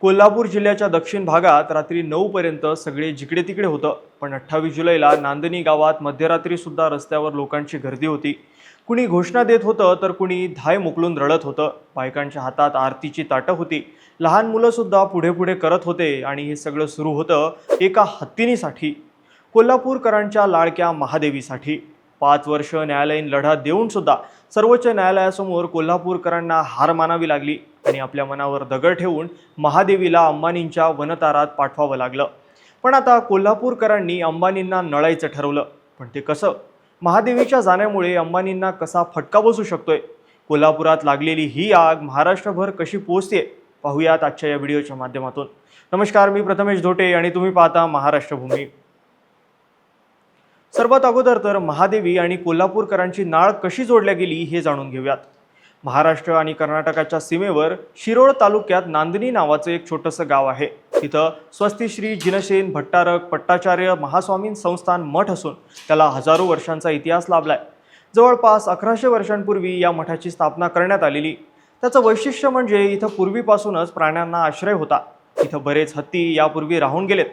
कोल्हापूर जिल्ह्याच्या दक्षिण भागात रात्री नऊपर्यंत सगळे जिकडे तिकडे होतं पण अठ्ठावीस जुलैला नांदणी गावात मध्यरात्रीसुद्धा रस्त्यावर लोकांची गर्दी होती. कुणी घोषणा देत होतं तर कुणी धाय मोकलून रडत होतं. बायकांच्या हातात आरतीची ताटं होती. लहान मुलंसुद्धा पुढे पुढे करत होते आणि हे सगळं सुरू होतं एका हत्तीनीसाठी. कोल्हापूरकरांच्या लाडक्या महादेवीसाठी. पाच वर्ष न्यायालयीन लढा देऊन सुद्धा सर्वोच्च न्यायालयासमोर कोल्हापूरकरांना हार मानावी लागली आणि आपल्या मनावर दगड ठेवून महादेवीला अंबानींच्या वनतारात पाठवावं लागलं. पण आता कोल्हापूरकरांनी अंबानींना नळायचं ठरवलं. पण ते कसं? महादेवीच्या जाण्यामुळे अंबानींना कसा फटका बसू शकतोय? कोल्हापुरात लागलेली ही आग महाराष्ट्रभर कशी पोचते पाहूयात आजच्या या व्हिडिओच्या माध्यमातून. नमस्कार मी प्रथमेश धोटे आणि तुम्ही पाहता महाराष्ट्रभूमी. सर्वात अगोदर तर महादेवी आणि कोल्हापूरकरांची नाळ कशी जोडल्या गेली हे जाणून घेऊयात. महाराष्ट्र आणि कर्नाटकाच्या सीमेवर शिरोळ तालुक्यात नांदणी नावाचं एक छोटंसं गाव आहे. तिथं स्वस्तिश्री जिनसेन भट्टारक पट्टाचार्य महास्वामीन संस्थान मठ असून त्याला हजारो वर्षांचा इतिहास लाभलाय. जवळपास अकराशे वर्षांपूर्वी या मठाची स्थापना करण्यात आलेली. त्याचं वैशिष्ट्य म्हणजे इथं पूर्वीपासूनच प्राण्यांना आश्रय होता. इथं बरेच हत्ती यापूर्वी राहून गेलेत.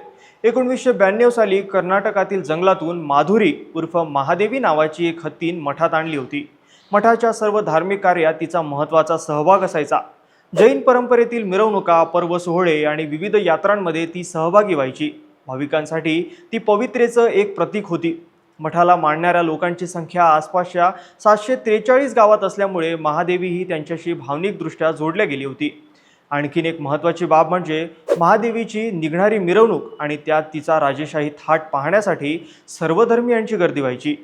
एकोणवीसशे ब्याण्णव साली कर्नाटकातील जंगलातून माधुरी उर्फ महादेवी नावाची एक हत्तीन मठात आणली होती. मठाच्या सर्व धार्मिक कार्यात तिचा महत्त्वाचा सहभाग असायचा. जैन परंपरेतील मिरवणुका पर्व सोहळे आणि विविध यात्रांमध्ये ती सहभागी व्हायची. भाविकांसाठी ती पवित्रेचं एक प्रतीक होती. मठाला मानणाऱ्या लोकांची संख्या आसपासच्या सातशे त्रेचाळीस गावात असल्यामुळे महादेवी ही त्यांच्याशी भावनिकदृष्ट्या जोडल्या गेली होती. आणखीन एक महत्त्वाची बाब म्हणजे महादेवीची निघणारी मिरवणूक आणि त्यात तिचा राजेशाही थाट पाहण्यासाठी सर्वधर्मियांची गर्दी व्हायची.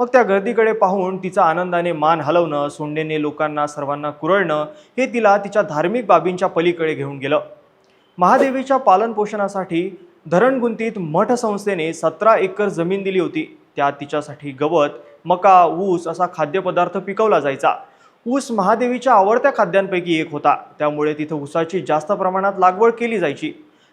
मग त्या गर्दीकडे पाहून तिचा आनंदाने मान हलवणं सोंडेने लोकांना सर्वांना कुरळणं हे तिला तिच्या धार्मिक बाबींच्या पलीकडे घेऊन गेलं. महादेवीच्या पालनपोषणासाठी धरणगुंतीत मठ संस्थेने सतरा एकर जमीन दिली होती. त्यात तिच्यासाठी गवत मका ऊस असा खाद्यपदार्थ पिकवला जायचा. ऊस महादेवीच्या आवडत्या खाद्यांपैकी एक होता. त्यामुळे तिथं ऊसाची जास्त प्रमाणात लागवड केली जायची.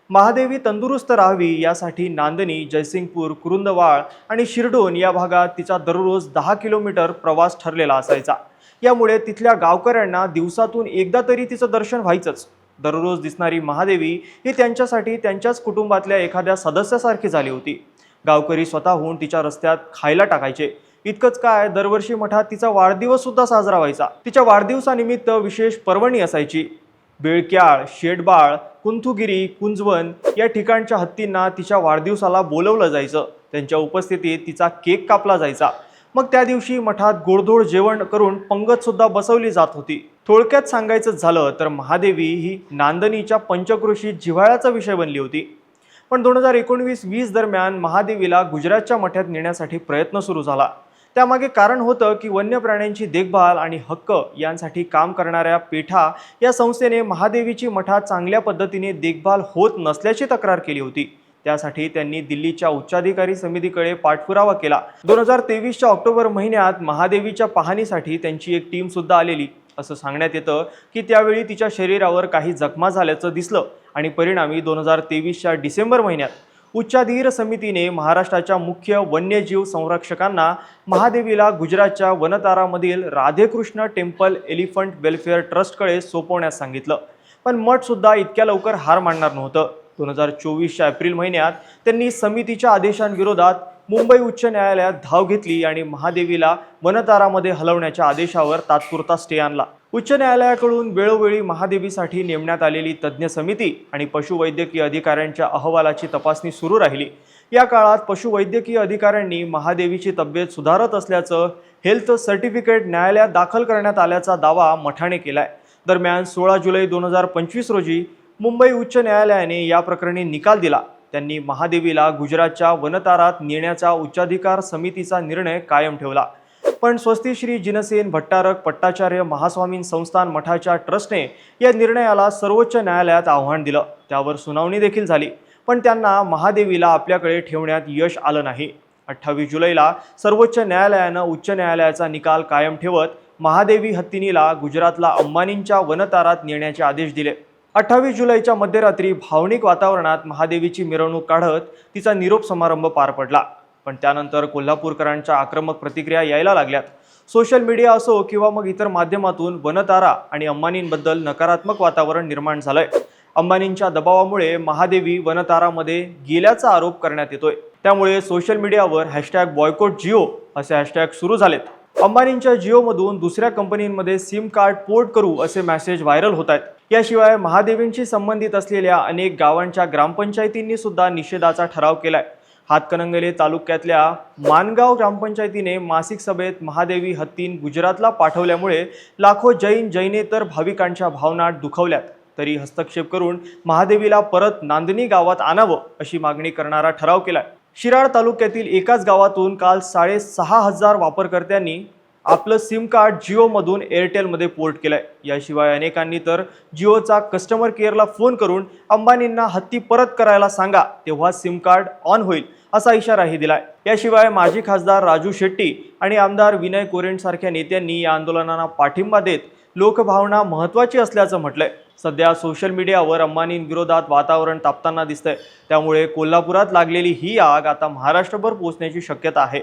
महादेवी तंदुरुस्त राहावी यासाठी नांदणी जयसिंगपूर कुरुंदवाळ आणि शिरडोन या भागात तिचा दररोज दहा किलोमीटर प्रवास ठरलेला असायचा. यामुळे तिथल्या गावकऱ्यांना दिवसातून एकदा तरी तिचं दर्शन व्हायचंच. दररोज दिसणारी महादेवी ही त्यांच्यासाठी त्यांच्याच कुटुंबातल्या एखाद्या सदस्यासारखी झाली होती. गावकरी स्वतःहून तिच्या रस्त्यात खायला टाकायचे. इतकंच काय दरवर्षी मठात तिचा वाढदिवस सुद्धा साजरा व्हायचा. तिच्या वाढदिवसानिमित्त विशेष पर्वणी असायची. बेळक्याळ शेडबाळ कुंथुगिरी कुंजवन या ठिकाणच्या हत्तींना तिच्या वाढदिवसाला बोलवलं जायचं. त्यांच्या उपस्थितीत तिचा केक कापला जायचा. मग त्या दिवशी मठात गोडधोड जेवण करून पंगत सुद्धा बसवली जात होती. थोडक्यात सांगायचं झालं तर महादेवी ही नांदणीच्या पंचकृषी जिव्हाळ्याचा विषय बनली होती. पण दोन हजार एकोणवीस वीस दरम्यान महादेवीला गुजरातच्या मठात नेण्यासाठी प्रयत्न सुरू झाला. त्यामागे कारण होतं की वन्य प्राण्यांची देखभाल आणि हक्क यांसाठी काम करणाऱ्या पेठा या संस्थेने महादेवीची मठात चांगल्या पद्धतीने देखभाल होत नसल्याची तक्रार केली होती. त्यासाठी त्यांनी दिल्लीच्या उच्चाधिकारी समितीकडे पाठपुरावा केला. दोन हजार तेवीसच्या ऑक्टोबर महिन्यात महादेवीच्या पाहणीसाठी त्यांची एक टीम सुद्धा आलेली. असं सांगण्यात येतं की त्यावेळी तिच्या शरीरावर काही जखमा झाल्याचं दिसलं आणि परिणामी दोन हजार तेवीसच्या डिसेंबर महिन्यात उच्चाधीर समितीने महाराष्ट्राच्या मुख्य वन्यजीव संरक्षकांना महादेवीला गुजरातच्या वनतारामधील राधेकृष्ण टेम्पल एलिफंट वेलफेअर ट्रस्टकडे सोपवण्यास सांगितलं. पण मठसुद्धा इतक्या लवकर हार मानणार नव्हतं. दोन हजार चोवीसच्या एप्रिल महिन्यात त्यांनी समितीच्या आदेशांविरोधात मुंबई उच्च न्यायालयात धाव घेतली आणि महादेवीला वनतारामध्ये हलवण्याच्या आदेशावर तात्पुरता स्टे आणला. उच्च न्यायालयाकडून वेळोवेळी महादेवीसाठी नेमण्यात आलेली तज्ज्ञ समिती आणि पशुवैद्यकीय अधिकाऱ्यांच्या अहवालाची तपासणी सुरू राहिली. या काळात पशुवैद्यकीय अधिकाऱ्यांनी महादेवीची तब्येत सुधारत असल्याचं हेल्थ सर्टिफिकेट न्यायालयात दाखल करण्यात आल्याचा दावा मठाने केलाय. दरम्यान सोळा जुलै दोन हजार पंचवीस रोजी मुंबई उच्च न्यायालयाने या प्रकरणी निकाल दिला. त्यांनी महादेवीला गुजरातच्या वनतारात नेण्याचा उच्चाधिकार समितीचा निर्णय कायम ठेवला. पण स्वस्ती श्री जिनसेन भट्टारक पट्टाचार्य महास्वामीन संस्थान मठाच्या ट्रस्टने या निर्णयाला सर्वोच्च न्यायालयात आव्हान दिलं. त्यावर सुनावणी देखील झाली. पण त्यांना महादेवीला आपल्याकडे ठेवण्यात यश आलं नाही. अठ्ठावीस जुलैला सर्वोच्च न्यायालयानं उच्च न्यायालयाचा निकाल कायम ठेवत महादेवी हत्तीनीला गुजरातला अंबानींच्या वनतारात नेण्याचे आदेश दिले. अठ्ठावीस जुलैच्या मध्यरात्री भावनिक वातावरणात महादेवीची मिरवणूक काढत तिचा निरोप समारंभ पार पडला. पण त्यानंतर कोल्हापूरकरांच्या आक्रमक प्रतिक्रिया यायला लागल्यात. सोशल मीडिया असो किंवा मग इतर माध्यमातून वनतारा आणि अंबानींबद्दल नकारात्मक वातावरण निर्माण झालंय. अंबानींच्या दबावामुळे महादेवी वनतारामध्ये गेल्याचा आरोप करण्यात येतोय. त्यामुळे सोशल मीडियावर हॅशटॅग बॉयकोट जिओ असे हॅशटॅग सुरू झालेत. अंबानींच्या जिओमधून दुसऱ्या कंपनींमध्ये सिम कार्ड पोर्ट करू असे मेसेज व्हायरल होत आहेत याशिवाय महादेवींशी संबंधित असलेल्या अनेक गावांच्या ग्रामपंचायतींनी सुद्धा निषेधाचा ठराव केलाय. हातकणंगले तालुक्यातल्या मानगाव ग्रामपंचायतीने मासिक सभेत महादेवी हत्तीन गुजरातला पाठवल्यामुळे लाखो जैन जैनेतर भाविकांच्या भावना दुखवल्यात. तरी हस्तक्षेप करून महादेवीला परत नांदणी गावात आणावं अशी मागणी करणारा ठराव केलाय. शिराळ तालुक्यातील एकाच गावातून काल साडेसहा हजार वापरकर्त्यांनी आपलं सिम कार्ड जिओमधून एअरटेलमध्ये पोर्ट केलं आहे याशिवाय अनेकांनी तर जिओचा कस्टमर केअरला फोन करून अंबानींना हत्ती परत करायला सांगा तेव्हा सिम कार्ड ऑन होईल असा इशाराही दिलाय. याशिवाय माजी खासदार राजू शेट्टी आणि आमदार विनय कोरेंसारख्या नेत्यांनी या आंदोलनांना पाठिंबा देत लोकभावना महत्त्वाची असल्याचं म्हटलंय. सध्या सोशल मीडियावर अंबानींविरोधात वातावरण तापताना दिसतंय. त्यामुळे कोल्हापुरात लागलेली ही आग आता महाराष्ट्रभर पोहोचण्याची शक्यता आहे.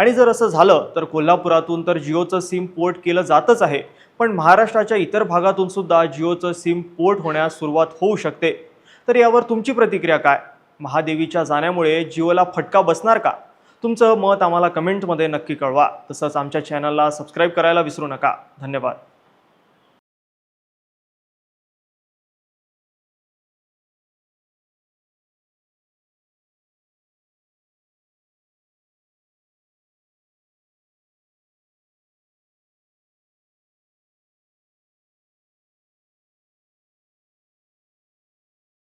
आणि जर असं झालं तर कोल्हापुरातून तर जिओचं सिम पोर्ट केलं जातच आहे. पण महाराष्ट्राच्या इतर भागातून सुद्धा जिओचं सिम पोर्ट होण्यास सुरुवात होऊ शकते. तर यावर तुमची प्रतिक्रिया काय? महादेवीच्या जाण्यामुळे जिओला फटका बसणार का? तुमचं मत आम्हाला कमेंटमध्ये नक्की कळवा. तसंच आमच्या चॅनलला सबस्क्राईब करायला विसरू नका. धन्यवाद.